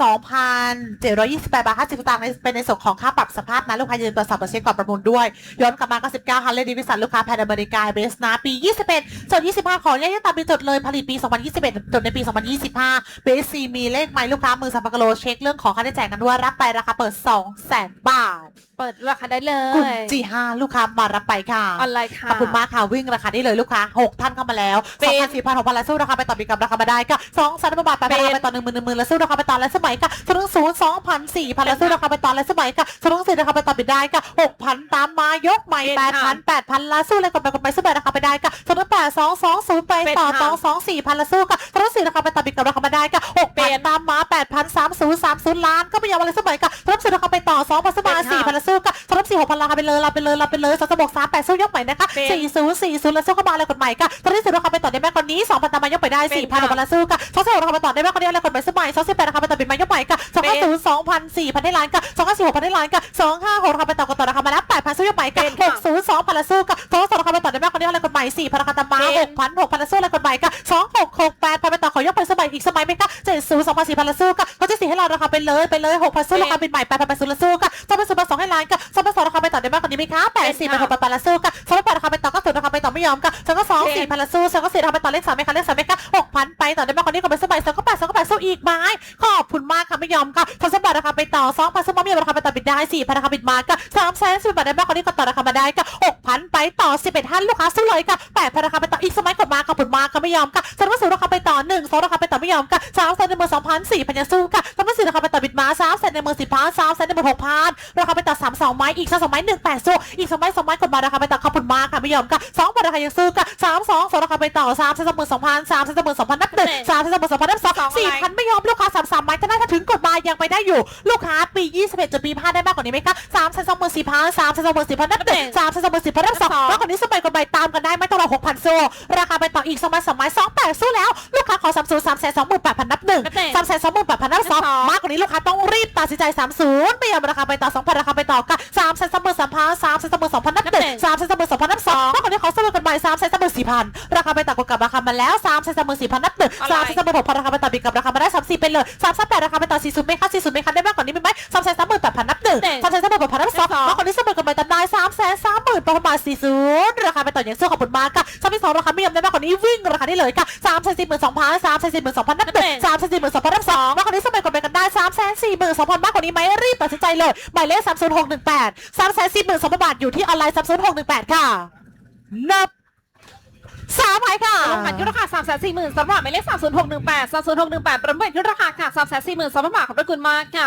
2,728บาท50สตางค์เป็นในส่วนของค่าปรับสภาพนะลูกค้ายืนตรวจสอบตรวจเช็คก่อนประมูลด้วย ย้อนกลับมาก็19ฮันเลดิวิสันลูกค้าแพนอเมริกาเบสนะปี 21ส่วน25 ของแยกตามปีจดเลยผลิตปี 2021จดในปี 2025เบสซีมีเลขไมล์ลูกค้ามือสัมปะโลเช็คเรื่องของค่าใช้จ่ายกันด้วยรับไปราคาเปิด 200,000 บาทเปิดราคาได้เลกลุ่ม ย G5 ลูกค้ามารับไปค่ะ ออนไลน์ค่ะ ขอบคุณมากค่ะ วิ่งราคานี้เลยลูกค้า 6 ท่านเข้ามาแล้วเป็น2 0 0 4 0 0 6 0 0แล้วสู้ราคาไปต่อปีกับราคามาได้ก็2สันบาทไปราคาไปต่อ1 0 0 0 0 1 0 0 0แล้วสู้ราคาไปต่อและสมัยก็สองศูนย์สองพันสี่พันแล้วสู้ราคาไปต่อและสมัยก็สองสี่ราคาไปต่อไปได้ก็6,000ตามมายกใหม่เป็นค่ะ8,000 8,000แล้วสู้เลยกดไปกดไปสู้ไปราคาไปได้ก็สองแปดสองสองศูนย์ไปต่อเป็นค่ะสองสองสี่พันแล้วสู้ก็สองสี่ราคาไปต่อปีกับราคามาได้ก็เป็6,000นตามมา8,000 30 30ล้านก็ไม่ยอมอะไรสมัยก็สองสี่ราคาไปต่อ2,000สมัยเป็นค่ สองสี่6,000ราคาไปเลยราไปเลยราไปเลยสองสบอกสามแปดสู้ยกใหม่นะคะเป็นสี่ศูนย์สี่ศูนย์แล้วสู้เข้ามาอะไรกฎหมายค่ะตอนที่สุดราคาไปต่อได้แม่คนนี้สองพันตามมายกไปได้เป็นสี่พันค่ะกว่าละสู้ค่ะสองสิบหกราคาไปต่อได้แม่คนนี้อะไรกฎหมายสมัยสองสิบแปดราคาไปต่อเป็นมายกใหม่ค่ะสองห้าศูนย์สองพันสี่พันได้ล้านค่ะสองห้าสี่หกพันได้ล้านค่ะสองห้าหกราคาไปต่อกันต่อราคามาแล้วแปดพันสู้ยกใหม่ค่ะเป็นหค่ะ กศูนย์สองพันละสู้ค่ะสองสองราคาไปต่อได้แม่คนนี้อะไรกฎหมายสี่พันราคาตามมาเป็หนกพันหกพันละสู้อะไรกฎหมายค่ะสองหกหก แปดพันไปต่อขอยกไปสมัยอีกสมัยไหมคะเจ็ดศูนย์สองพันสี่พันละสู้ค่ะเขาจะสี่ให้เราราคาไปเลยไปเลยหกพันสู้ราคาเป็นใหม่แปดพันไปสู้ละสู้ค่ะสองพันศูนย์สองให้ล้านค่ะสองพันสองราคาไปต่อได้มากกว่านี้ไหมคะแปดสี่พันหกพันละสู้ค่ะสองพันแปดราคาไปต่อ ต่อไม่ยอมค่ะสองก็สองสี่พันละสู้สองก็สี่ราคาไปต่อเลขสามไหมคะเลขสามไหมคะหกพันไปต่อได้มากกว่านี้ก็ไปสมัยสองก็แปดสองก็แปดสู้อีกไหมขอบคุณมากค่ะไม่ยอมค่ะทศบาทราคาไปต่อสองพันสมองมีราคาไปต่อบิดได้สี่พันราคาบิดมาค่ะสามแสนสิบบาทได้มากกว่านี้ก็ต่อราคามาได้ค่ะหกพันไปต่อสิบเอ็ดท่านลูกค้าสู้เลยค่ะแปดพันราคาไปต่ออีกสมัยกดมาค่ะผลมาค่ะไม่ยอมค่ะสามพันสูราคาไปต่อหนึ่งสองราคาไปต่อไม่ยอมค่ะสามแสนในมือสองพันสี่พันยังสู้ค่ะสามพันสี่ราคาไปต่อบิดมาสามแสนในมือสิบพันสามแสนในมือหกพันราคาไปต่อสามสองไม้อีกสองไม้หนึ่งแปดสู้อีกสองไม้สองไม้กดมาราคาไปต่อขอบคุณมากค่ะไม่ยอมค่ะสองพันราคายังสู้ค่ะสามสองสองราคาไปต่อสามแสนในมือสองพันสามแสนในมือสองพันนับหนึ่งสามแสนในมือสองพันนับสองสี่พันไม่ยอมลูกค้าสามสามไม้ถ้าน่าจะถึงกดมายังไปได้อยู่ ลูกค้าปี21จนปีพาได้มากกว่านี้ไหมคะ3แสนสองหมื่นสี่พันสามแสนสองหมื่นสี่พันนับหนึ่งสามแสนสองหมื่นสี่พันนับสองแล้วคนนี้สมัยกดใบตามกันได้ไม่ต้องรอหกพันโซ่ราคาไปต่ออีกสมัยสมัยสองแปดสู้แล้วลูกค้าขอสามศูนย์สามแสนสองหมื่นแปดพันนับหนึ่งนับหนึ่งสามแสนสองหมื่นแปดพันนับสองนับสองมากกว่านี้ลูกค้าต้องรีบตัดสินใจสามศูนย์ไม่ยอมราคาไปต่อสองพันราคาไปต่อกันสามแสนสองหมื่นสามพันสามแสนสองหมื่นสองพันนับหนึ่ง สามแสนสองหมื่นสองพันนับสองมากกว่านี้ขอสมัยกดใบสามแสนสองหมื่นสี่พันราคาไปต่อกดกับราคามาแล้วสามแสนสองหมื่นสี่พันนับหนึ่งสามแสนสองหมื่นหกพันราคาไปต่อปีกับราคามาได้สามสี่เป็นเลยสามแสนแปดราคาไปต่อสี่ศูนย์ไหมคะสี่ศูนย์ไหมคะได้มากกว่านี้ไหมสามแสนสามหมื่นแปดพันนับหนึ่งหนึ่งสามแสนสามหมื่นแปดพันนับสองสองมากกว่านี้สมัยกดใบตำนายสามแสนสามหมื่นประมาณสี่ศูนย์ราคาไปต่ออย่างสู้ขอบคุณมากค่ะสามที่สองราคาไม่ยอมได้มากกว่านี้วิ่งราคานี้เลยค่ะสามแสนสี่หมื่นสองพันสามแสนสี่หมื่นสองพันนับหนึ่งสามแสนสี่หมื่นสองพันนับสองมากกว่านี้สมัยกดไปกันได้สามแสน สี่หมื่นสองพันมากกว่านี้ไหมรีบตัดสินใจเลยหมายเลขสามศูนย์หกหนึ่งแปดสามแสนสี่หมื่นสองพันบาทอยู่ที่ออนไลน์สามศูนย์หกหนึ่งแปดค่ะนับสามหมายค่ะลงมาที่ราคา3 4 0 0 0 0สำหรับหมายเลขสามศูนย์หกหนึ่งแประเมินที่ราคาค่ะสามแสนสำหรับขอบพระคุณมากค่ะ